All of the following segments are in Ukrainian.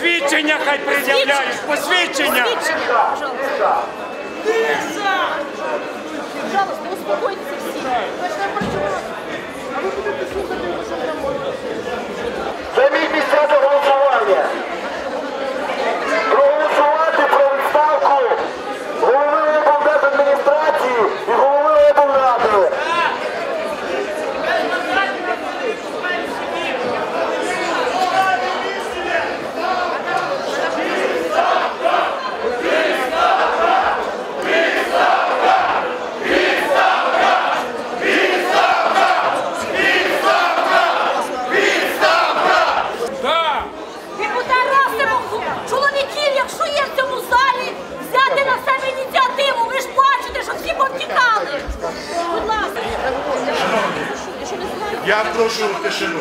Посвідчення хай пред'являють, посвідчення. Посвідчення, пожалуйста. Пожалуйста, успокойтеся всі. А ви будете слухати, що там можна. Займіть місця за голосування. Проголосувати про відставку голови облдержадміністрації і голови облради. Так. І потрасимо чоловіків, якщо є в цьому залі, взяти на себе ініціативу. Ви ж бачите, що всі повтікали. Будь ласка. Я прошу тишину.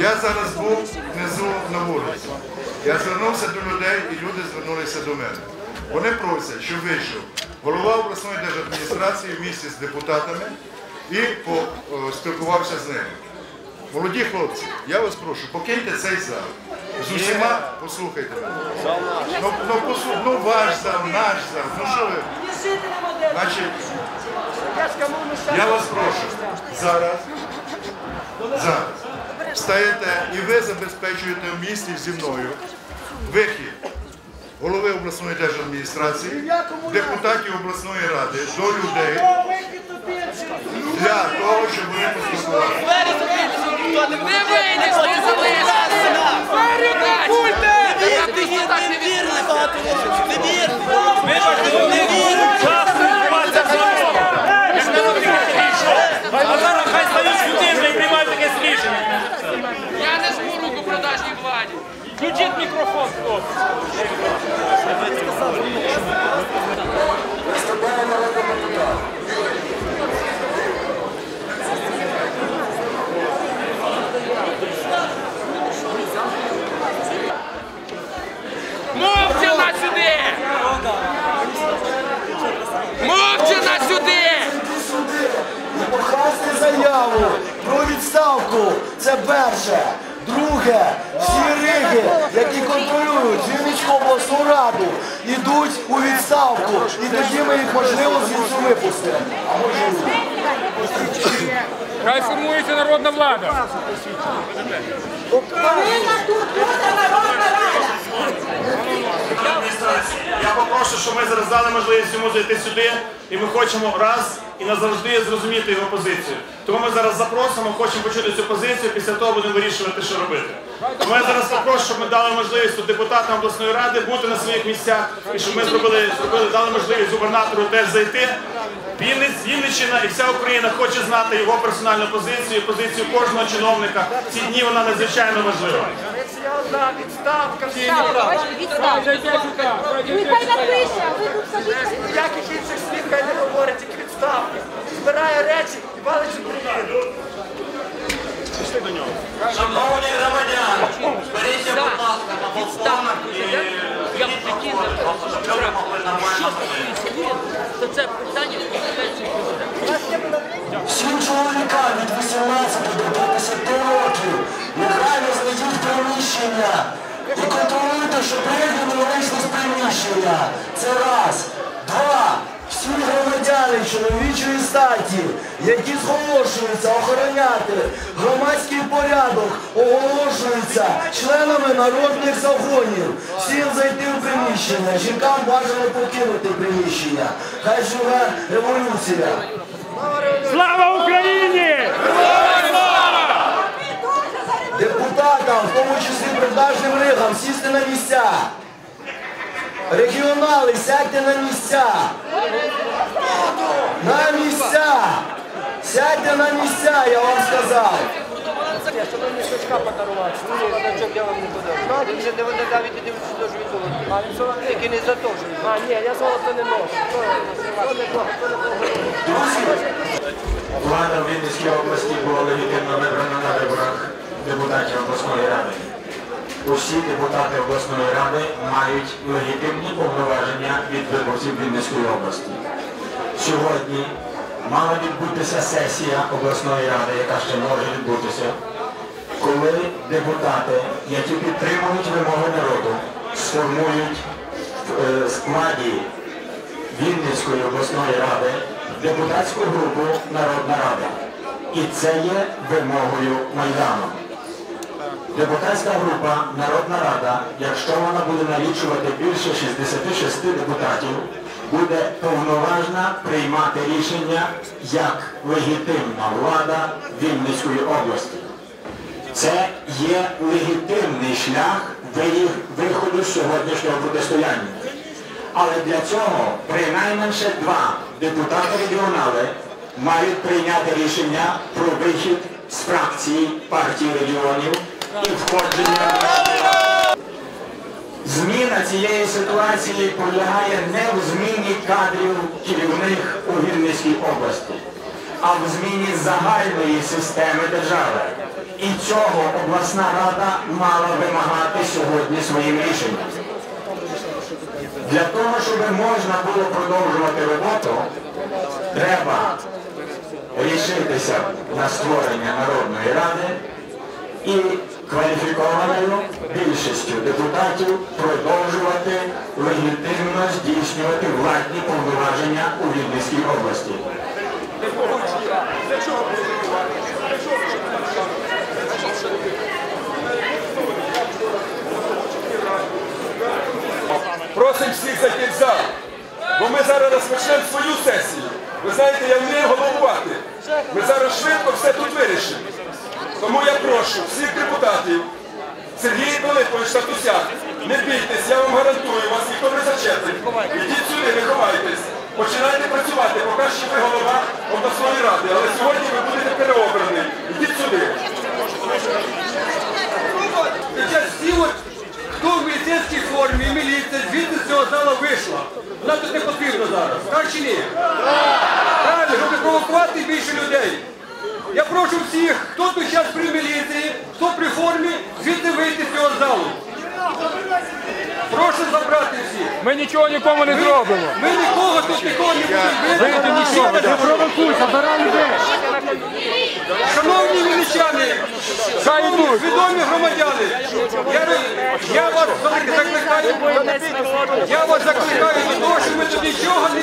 Я зараз був внизу на вулиці. Я звернувся до людей і люди звернулися до мене. Вони просять, щоб вийшов голова обласної держадміністрації в місті з депутатами і поспілкувався з ними. Молоді хлопці, я вас прошу, покиньте цей зал. З усіма послухайте. Ну, ну, послу- ну ваш зал, наш зал. Ну що ви? Значить, я вас прошу, зараз, зараз встаєте і ви забезпечуєте в місті зі мною вихід голови обласної держадміністрації, депутатів обласної ради до людей для того, щоб вони поспілкувалися. Не! Ти їй так не вірили! Не вірили! Не вірили! А зараз хай стають сюди і приймають якесь рішення. Я не жму руку продажній владі! Включіть мікрофон, хлопці. Мовчи на сюди! Мовчи на сюди! Покласти заяву про відставку. Це перше. Друге, всі риги, які контролюють Вінницьку обласну раду, йдуть у відставку. І тоді ми їх можливо звідси випустимо. Хай формується народна влада. Повинна тут бути народна рада! Я попрошу, щоб ми зараз дали можливість йому зайти сюди, і ми хочемо раз і назавжди зрозуміти його позицію. Тому ми зараз запросимо, хочемо почути цю позицію, після того будемо вирішувати, що робити. Тому я зараз попрошу, щоб ми дали можливість тут депутатам обласної ради бути на своїх місцях, і щоб ми зробили, зробили дали можливість губернатору теж зайти. Вінниць, Вінниччина і вся Україна хоче знати його персональну позицію, позицію кожного чиновника. Ці дні вона надзвичайно важлива. Відставка. Нехай напише, ви тут. Ніяких інших слів хай не говорить, відставки. Збирає речі і валить Україну. Шановні громадяни, беріться, будь ласка, на балконах і Я б ходити. то це питання відповідається. Всім чоловікам від 18 до 50 років негайно знайдіть приміщення і контролюйте, щоб люди не вийшли з приміщення. Це раз. Два. Всі громадяни чоловічої статі, які зголошуються охороняти громадський порядок, оголошуються членами народних загонів. Всім зайти в приміщення. Жінкам бажано покинути приміщення. Хай живе революція. Слава Україні! Слава! в тому числі продажним ригам, сісти на місця. Регіонали, сядьте на місця. На місця. Сядьте на місця, я вам сказав. Щоб я вам. Тільки не за ні, я золото не ношу. То не. Влада в Вінницькій області була легітимно вибрана на виборах депутатів обласної ради. Усі депутати обласної ради мають легітимні повноваження від виборців Вінницької області. Сьогодні мала відбутися сесія обласної ради, яка ще може відбутися, коли депутати, які підтримують вимоги народу, сформують в е, складі Вінницької обласної ради депутатську групу Народна Рада. І це є вимогою Майдану. Депутатська група Народна Рада, якщо вона буде налічувати більше 66 депутатів, буде повноважна приймати рішення як легітимна влада Вінницької області. Це є легітимний шлях виходу з сьогоднішнього протистояння. Але для цього принаймні два депутати-регіонали мають прийняти рішення про вихід з фракції партії регіонів і. Зміна цієї ситуації полягає не в зміні кадрів керівних у Вінницькій області, а в зміні загальної системи держави. І цього обласна рада мала вимагати сьогодні своїм рішенням. Для того, щоб можна було продовжувати роботу, треба рішитися на створення Народної ради і кваліфікованою більшістю депутатів продовжувати легітимно здійснювати владні повноваження у Вінницькій області. Просимо всіх зайти в зал, бо ми зараз розпочнемо свою сесію. Ви знаєте, я вмію головувати. Ми зараз швидко все тут вирішимо. Тому я прошу всіх депутатів, Сергій Пилипович Татусяк, не бійтесь, я вам гарантую, вас ніхто не зачепить. Ідіть сюди, не ховайтесь. Починайте працювати, поки що ви голова обласної ради, але сьогодні ви будете переобрані. Ідіть сюди. Сейчас всі хто в міліцейській формі, міліція, звідти з цього зала вийшла. Вона тут не потрібна зараз. Так чи ні? Правильно, щоб провокувати більше людей. Я прошу всіх, хто тут зараз при міліції, хто при формі, звідти вийти з цього залу. Прошу забрати всіх. Ми нічого нікому не зробимо. Ми нікого тут нікого не будемо Вийти нічого. Не провокуй, забирай людей. Шановні мілічани, шановні свідомі громадяни, я, я вас закликаю, я вас закликаю до того, що ми тут нічого не